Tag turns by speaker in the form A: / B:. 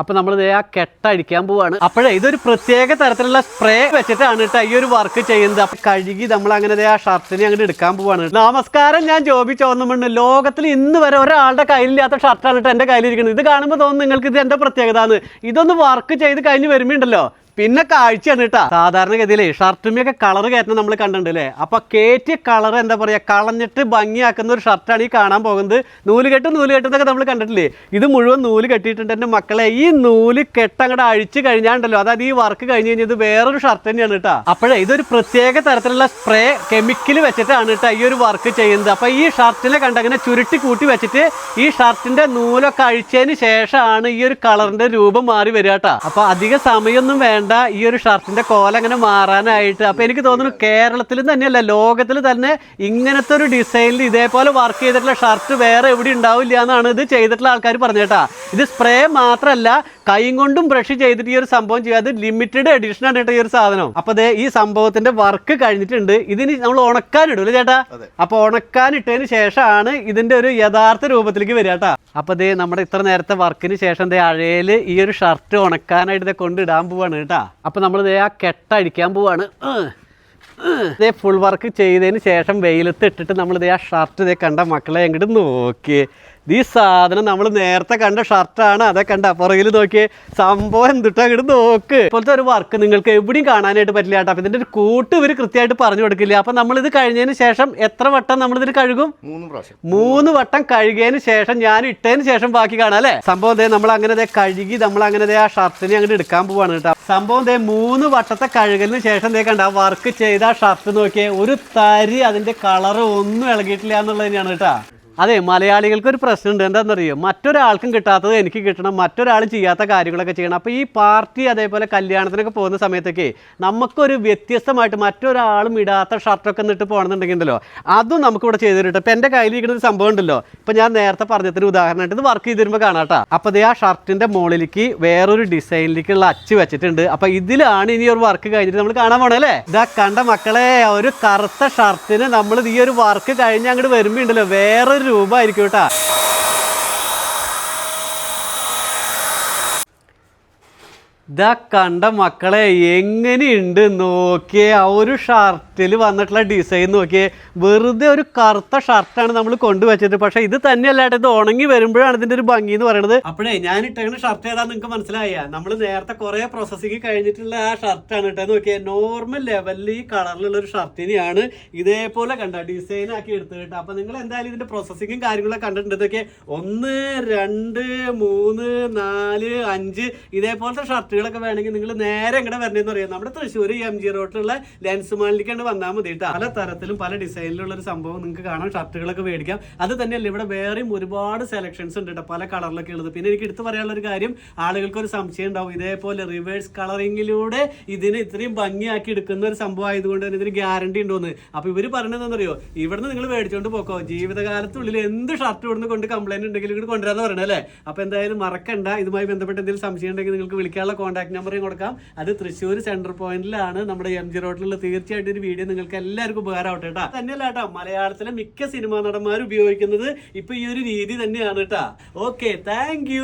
A: അപ്പൊ നമ്മൾ ഇതേ ആ കെട്ടടിക്കാൻ പോവാണ്. അപ്പോഴേ ഇതൊരു പ്രത്യേക തരത്തിലുള്ള സ്പ്രേ വെച്ചിട്ടാണ് കേട്ടോ ഈ ഒരു വർക്ക് ചെയ്യുന്നത്. അപ്പൊ കഴുകി നമ്മൾ അങ്ങനെ ആ ഷർട്ടിനെ അങ്ങോട്ട് എടുക്കാൻ പോവാണ്. നമസ്കാരം ഞാൻ ജോബി ചോന്നമണ്ണ്. ലോകത്തിൽ ഇന്ന് വരെ ഒരാളുടെ കയ്യിലില്ലാത്ത ഷർട്ടാണ് കേട്ടോ എന്റെ കയ്യിലിരിക്കുന്നത്. ഇത് കാണുമ്പോൾ തോന്നുന്നു നിങ്ങൾക്ക് ഇത് എന്റെ പ്രത്യേകത ഇതൊന്ന് വർക്ക് ചെയ്ത് കഴിഞ്ഞ് വരുമ്പോണ്ടല്ലോ പിന്നെ കാഴ്ചയാണ് കേട്ടാ സാധാരണഗതിയിലേ ഷർട്ടുമൊക്കെ കളർ കയറ്റുന്ന നമ്മൾ കണ്ടിട്ടുണ്ട് അല്ലേ അപ്പൊ കയറ്റിയ കളർ എന്താ പറയാ? കളഞ്ഞിട്ട് ഭംഗിയാക്കുന്ന ഒരു ഷർട്ടാണ് ഈ കാണാൻ പോകുന്നത്. നൂൽ കെട്ട് നൂൽ കെട്ടുന്നൊക്കെ നമ്മൾ കണ്ടിട്ടില്ലേ? ഇത് മുഴുവൻ നൂൽ കെട്ടിയിട്ടുണ്ട് എന്റെ മക്കളെ. ഈ നൂൽ കെട്ട് അങ്ങോട്ട് അഴിച്ച് കഴിഞ്ഞാണ്ടല്ലോ. അതായത് ഈ വർക്ക് കഴിഞ്ഞ് കഴിഞ്ഞത് വേറൊരു ഷർട്ട് തന്നെയാണ് കേട്ടോ അപ്പോഴേ ഇതൊരു പ്രത്യേക തരത്തിലുള്ള സ്പ്രേ കെമിക്കൽ വെച്ചിട്ടാണ് കേട്ടോ ഈ ഒരു വർക്ക് ചെയ്യുന്നത്. അപ്പൊ ഈ ഷർട്ടിനെ കണ്ടങ്ങനെ ചുരുട്ടി കൂട്ടി വെച്ചിട്ട് ഈ ഷർട്ടിന്റെ നൂലൊക്കെ അഴിച്ചതിന് ശേഷമാണ് ഈ ഒരു കളറിന്റെ രൂപം മാറി വരിക കേട്ടോ അപ്പൊ അധിക സമയമൊന്നും വേണ്ട. ഈ ഒരു ഷർട്ടിന്റെ കോല അങ്ങനെ മാറാനായിട്ട്. അപ്പൊ എനിക്ക് തോന്നുന്നു കേരളത്തിൽ തന്നെയല്ല ലോകത്തിൽ തന്നെ ഇങ്ങനത്തെ ഒരു ഡിസൈനിൽ ഇതേപോലെ വർക്ക് ചെയ്തിട്ടുള്ള ഷർട്ട് വേറെ എവിടെ ഉണ്ടാവില്ല എന്നാണ് ഇത് ചെയ്തിട്ടുള്ള ആൾക്കാർ പറഞ്ഞേട്ടാ ഇത് സ്പ്രേ മാത്രമല്ല കൈയും കൊണ്ടും ബ്രഷ് ചെയ്തിട്ട് ഈ ഒരു സംഭവം ചെയ്യാത് ലിമിറ്റഡ് എഡിഷൻ ആണ് കേട്ടോ ഈ ഒരു സാധനം. അപ്പൊ ദേ ഈ സംഭവത്തിന്റെ വർക്ക് കഴിഞ്ഞിട്ടുണ്ട്. ഇതിന് നമ്മൾ ഉണക്കാനിടും അല്ലേ ചേട്ടാ? അപ്പൊ ഉണക്കാനിട്ടതിന് ശേഷമാണ് ഇതിന്റെ ഒരു യഥാർത്ഥ രൂപത്തിലേക്ക് വരിക കേട്ടാ. അപ്പൊ ദേ നമ്മുടെ ഇത്ര നേരത്തെ വർക്കിന് ശേഷം ദേ അഴയിൽ ഈ ഒരു ഷർട്ട് ഉണക്കാനായിട്ട് ദേ കൊണ്ടിടാൻ പോവാണ് കേട്ടാ. അപ്പൊ നമ്മൾ ദേ ആ കെട്ടടിക്കാൻ പോവാണ്. ഇതേ ഫുൾ വർക്ക് ചെയ്തതിന് ശേഷം വെയിലത്ത് ഇട്ടിട്ട് നമ്മൾ ഇതേ ആ ഷർട്ട് ഇതേ കണ്ട മക്കളെ എങ്ങോട്ട് നോക്കിയേ ഈ സാധനം നമ്മൾ നേരത്തെ കണ്ട ഷർട്ടാണ് അതെ കണ്ട. പുറകിൽ നോക്കിയേ. സംഭവം എന്തിട്ടാ? അങ്ങോട്ട് നോക്ക്. ഇപ്പോഴത്തെ ഒരു വർക്ക് നിങ്ങൾക്ക് എവിടെയും കാണാനായിട്ട് പറ്റില്ല കേട്ടോ. അപ്പൊ ഇതിന്റെ ഒരു കൂട്ട് ഇവർ കൃത്യമായിട്ട് പറഞ്ഞു കൊടുക്കില്ല. അപ്പൊ നമ്മൾ ഇത് കഴിഞ്ഞതിന് ശേഷം എത്ര വട്ടം നമ്മൾ ഇതിൽ കഴുകും?
B: മൂന്ന് പ്രാവശ്യം.
A: മൂന്ന് വട്ടം കഴുകിയതിന് ശേഷം ഞാൻ ഇട്ടതിന് ശേഷം ബാക്കി കാണാം അല്ലേ? സംഭവം ദേ നമ്മൾ അങ്ങനെ കഴുകി നമ്മൾ അങ്ങനെ ആ ഷർട്ടിനെ അങ്ങോട്ട് എടുക്കാൻ പോവാണ് കേട്ടോ. സംഭവം ദേ മൂന്ന് വട്ടത്തെ കഴുകലിന് ശേഷം ദേ കണ്ട വർക്ക് ചെയ്ത ഷർട്ട് നോക്കിയേ ഒരു തരി അതിന്റെ കളർ ഒന്നും ഇളകിയിട്ടില്ല എന്നുള്ളത് തന്നെയാണ് കേട്ടോ. അതെ മലയാളികൾക്ക് ഒരു പ്രശ്നമുണ്ട്. എന്താണെന്നറിയോ? മറ്റൊരാൾക്കും കിട്ടാത്തത് എനിക്ക് കിട്ടണം. മറ്റൊരാൾ ചെയ്യാത്ത കാര്യങ്ങളൊക്കെ ചെയ്യണം. അപ്പോൾ ഈ പാർട്ടി അതേപോലെ കല്യാണത്തിനൊക്കെ പോകുന്ന സമയത്തൊക്കെ നമുക്കൊരു വ്യത്യസ്തമായിട്ട് മറ്റൊരാളും ഇടാത്ത ഷർട്ടൊക്കെ നിട്ട് പോകണമെന്നുണ്ടെങ്കിൽ ഉണ്ടല്ലോ അതും നമുക്കിവിടെ ചെയ്ത് തരും ഇപ്പം എന്റെ കയ്യിലിരിക്കുന്ന ഒരു സംഭവം ഉണ്ടല്ലോ. ഇപ്പം ഞാൻ നേരത്തെ പറഞ്ഞതിന് ഉദാഹരണമായിട്ട് ഇത് വർക്ക് ചെയ്ത് വരുമ്പോൾ കാണാട്ടോ അപ്പോൾ ദേ ആ ഷർട്ടിന്റെ മുകളിലേക്ക് വേറൊരു ഡിസൈനിലേക്കുള്ള അച്ച് വെച്ചിട്ടുണ്ട്. അപ്പോൾ ഇതിലാണ് ഇനി ഒരു വർക്ക് കഴിഞ്ഞിട്ട് നമ്മൾ കാണാൻ പോകണം അല്ലേ? ഇതാ കണ്ട മക്കളെ ഒരു കറുത്ത ഷർട്ടിന് നമ്മൾ ഈ ഒരു വർക്ക് കഴിഞ്ഞ് അങ്ങോട്ട് വരുമ്പോൾ ഉണ്ടല്ലോ വേറൊരു രൂപമായിരിക്കും കേട്ടാ. ഇതാ കണ്ട മക്കളെ എങ്ങനെയുണ്ട്? നോക്കിയേ ആ ഒരു ഷർട്ടിൽ വന്നിട്ടുള്ള ഡിസൈൻ നോക്കിയേ. വെറുതെ ഒരു കറുത്ത ഷർട്ടാണ് നമ്മൾ കൊണ്ടുവച്ചത്. പക്ഷെ ഇത് തന്നെയല്ലാട്ടെ ഇത് ഉണങ്ങി വരുമ്പോഴാണ് ഇതിന്റെ ഒരു ഭംഗി എന്ന് പറയുന്നത് അപ്പോഴേ ഞാൻ ഇട്ടേക്കുന്ന ഷർട്ട് ഏതാ നിങ്ങൾക്ക് മനസ്സിലായ? നമ്മൾ നേരത്തെ കുറെ പ്രോസസ്സിങ് കഴിഞ്ഞിട്ടുള്ള ആ ഷർട്ടാണ് ഇട്ടത്. നോക്കിയേ നോർമൽ ലെവലിൽ ഈ കളറിലുള്ള ഒരു ഷർട്ടിനെയാണ് ഇതേപോലെ കണ്ട ഡിസൈൻ ആക്കി എടുത്തത് കേട്ടോ. അപ്പൊ നിങ്ങൾ എന്തായാലും ഇതിന്റെ പ്രോസസ്സിങ്ങും കാര്യങ്ങളൊക്കെ കണ്ടിട്ടുണ്ട്. ഇതൊക്കെ ഒന്ന് രണ്ട് മൂന്ന് നാല് അഞ്ച് ഇതേപോലത്തെ ഷർട്ടുകളൊക്കെ വേണമെങ്കിൽ നിങ്ങൾ നേരെ ഇങ്ങനെ വരണമെന്ന് പറയാം നമ്മുടെ തൃശ്ശൂർ എം ജി റോഡിലുള്ള ലെൻസ് മാളിലേക്കാണ് വന്നാൽ മതി കേട്ടോ പല തരത്തിലും പല ഡിസൈനിലുള്ള ഒരു സംഭവം നിങ്ങൾക്ക് കാണാം. ഷർട്ടുകളൊക്കെ മേടിക്കാം. അത് തന്നെയല്ല ഇവിടെ വേറെയും ഒരുപാട് സെലക്ഷൻസ് ഉണ്ട് കേട്ടോ പല കളറിലൊക്കെ ഉള്ളത്. പിന്നെ എനിക്ക് എടുത്ത് പറയാനുള്ള ഒരു കാര്യം ആളുകൾക്ക് ഒരു സംശയം ഉണ്ടാവും. ഇതേപോലെ റിവേഴ്സ് കളറിങ്ങിലൂടെ ഇതിനെ ഇത്രയും ഭംഗിയാക്കി എടുക്കുന്ന ഒരു സംഭവം ആയതുകൊണ്ട് തന്നെ ഇതിന് ഗ്യാരണ്ടി ഉണ്ടോന്ന്? അപ്പൊ ഇവർ പറയുന്നത് എന്താണെന്നറിയോ ഇവിടുന്ന് നിങ്ങൾ മേടിച്ചുകൊണ്ട് പോക്കോ. ജീവിതകാലത്തുള്ളിൽ എന്ത് ഷർട്ട് ഇവിടുന്ന് കൊണ്ട് കംപ്ലൈന്റ് ഉണ്ടെങ്കിലും ഇങ്ങോട്ട് കൊണ്ടുവരാന്ന് പറയണല്ലേ അപ്പൊ എന്തായാലും മറക്കണ്ട. ഇതുമായി ബന്ധപ്പെട്ട് എന്തെങ്കിലും സംശയം ഉണ്ടെങ്കിൽ നിങ്ങൾക്ക് വിളിക്കാനുള്ള കോൺടാക്ട് നമ്പറും കൊടുക്കാം. അത് തൃശ്ശൂർ സെൻട്രൽ പോയിന്റിലാണ് നമ്മുടെ എം ജി റോഡിലുള്ള തീർച്ചയായിട്ടും ഒരു വീഡിയോ നിങ്ങൾക്ക് എല്ലാവർക്കും ഉപകാരമാവട്ടെ കേട്ടോ. തന്നെയല്ല കേട്ടോ മലയാളത്തിലെ മിക്ക സിനിമാ നടന്മാരും ഉപയോഗിക്കുന്നത് ഇപ്പൊ ഈ ഒരു രീതി തന്നെയാണ് കേട്ടോ. Okay thank